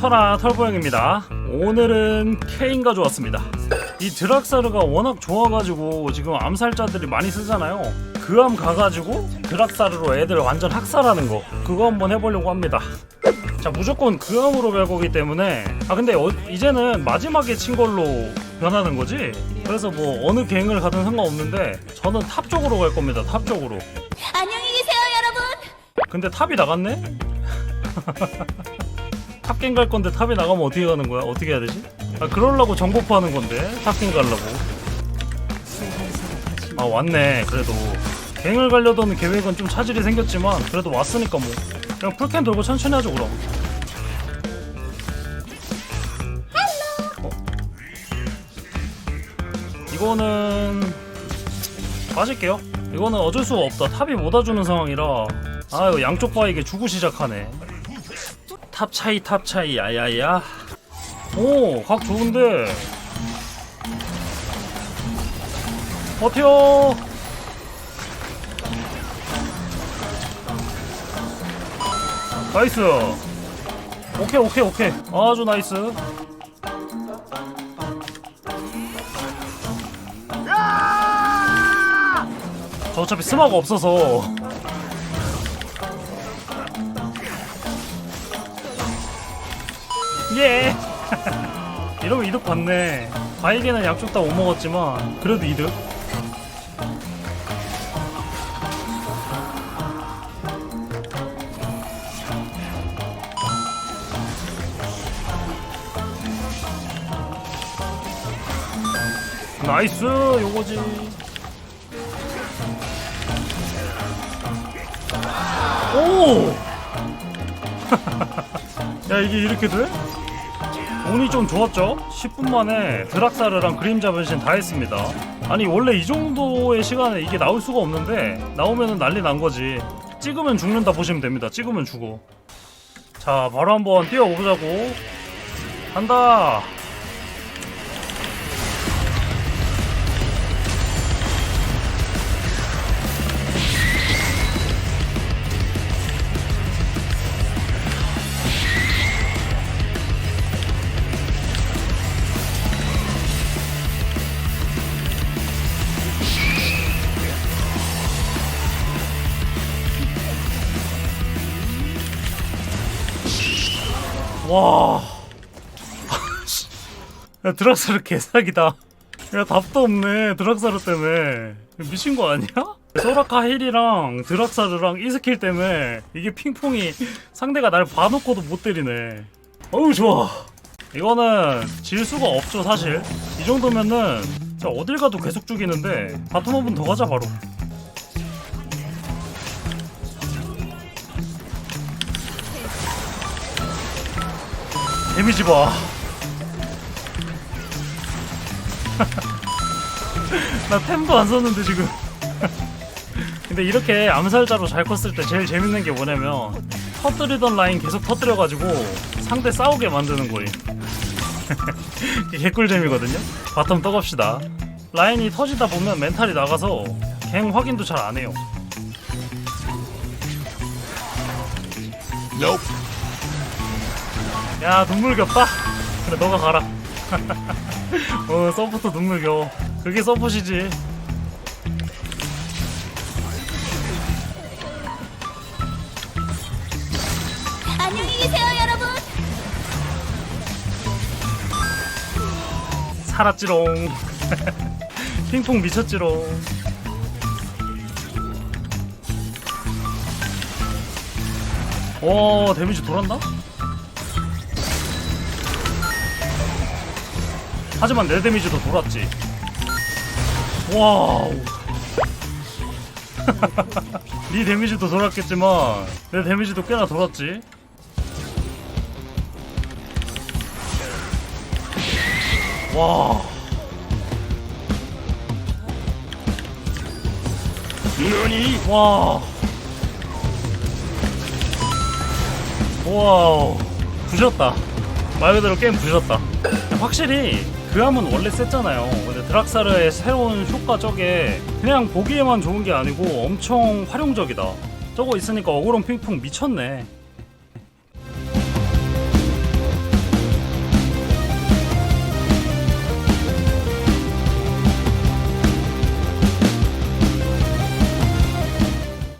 반가워라 털보영입니다. 오늘은 케인 가져왔습니다. 이 드락사르가 워낙 좋아가지고 지금 암살자들이 많이 쓰잖아요. 그 암 가가지고 드락사르로 애들 완전 학살하는 거 그거 한번 해보려고 합니다. 자 무조건 그 암으로 갈 거기 때문에. 아 근데 어- 이제는 마지막에 친 걸로 변하는 거지? 그래서 뭐 어느 갱을 가든 상관없는데 저는 탑 쪽으로 갈 겁니다 탑 쪽으로. 안녕히 계세요, 여러분. 근데 탑이 나갔네? 탑갱 갈 건데 탑이 나가면 어떻게 가는 거야? 어떻게 해야 되지? 아 그러려고 정보파 하는 건데 탑갱 가려고. 아 왔네 그래도. 갱을 가려던 계획은 좀 차질이 생겼지만 그래도 왔으니까 뭐. 그냥 풀캔 돌고 천천히 하죠 그럼. 어? 이거는 빠질게요. 이거는 어쩔 수가 없다. 탑이 못 와주는 상황이라. 아 이거 양쪽 바에게 주고 시작하네 탑 차이 탑 차이. 야야야. 오각 좋은데. 버텨. 나이스. 오케이 오케이 오케이. 아주 나이스. 저 어차피 스마가 없어서 예 이러면 이득 봤네 바이게는 양쪽 다못 먹었지만 그래도 이득 나이스 요거지 오! 야 이게 이렇게 돼? 운이 좀 좋았죠? 10분 만에 드락사르랑 그림자 변신 다 했습니다. 아니 원래 이 정도의 시간에 이게 나올 수가 없는데 나오면은 난리 난 거지. 찍으면 죽는다 보시면 됩니다. 찍으면 죽어. 자 바로 한번 뛰어보자고. 간다 와. 야, 드락사르 개사기다. 야, 답도 없네. 드락사르 때문에. 미친 거 아니야? 소라카 힐이랑 드락사르랑 이 스킬 때문에 이게 핑퐁이 상대가 날 봐놓고도 못 때리네. 어우, 좋아. 이거는 질 수가 없죠, 사실. 이 정도면은 어딜 가도 계속 죽이는데 바텀 한번 더 가자, 바로. 데미지 봐. 나 템도 안 썼는데 지금. 근데 이렇게 암살자로 잘 컸을 때 제일 재밌는 게 뭐냐면 터뜨리던 라인 계속 터뜨려가지고 상대 싸우게 만드는 거임. 개꿀잼이거든요. 바텀 떠갑시다. 라인이 터지다 보면 멘탈이 나가서 갱 확인도 잘 안 해요. 야 눈물 겹다? 그래 너가 가라. 어 서포터 눈물겨. 그게 서폿이지. 안녕히 계세요, 여러분. 살았지롱. 핑퐁 미쳤지롱. 오 데미지 돌았나? 하지만 내 데미지도 돌았지 와우 네 데미지도 돌았겠지만 내 데미지도 꽤나 돌았지 와 너니? 와. 와우. 부셨다. 말 그대로 게임 부셨다. 확실히 그 함은 원래 셌잖아요. 근데 드락사르의 새로운 효과 저게 그냥 보기에만 좋은 게 아니고 엄청 활용적이다. 저거 있으니까 어그론 핑퐁 미쳤네.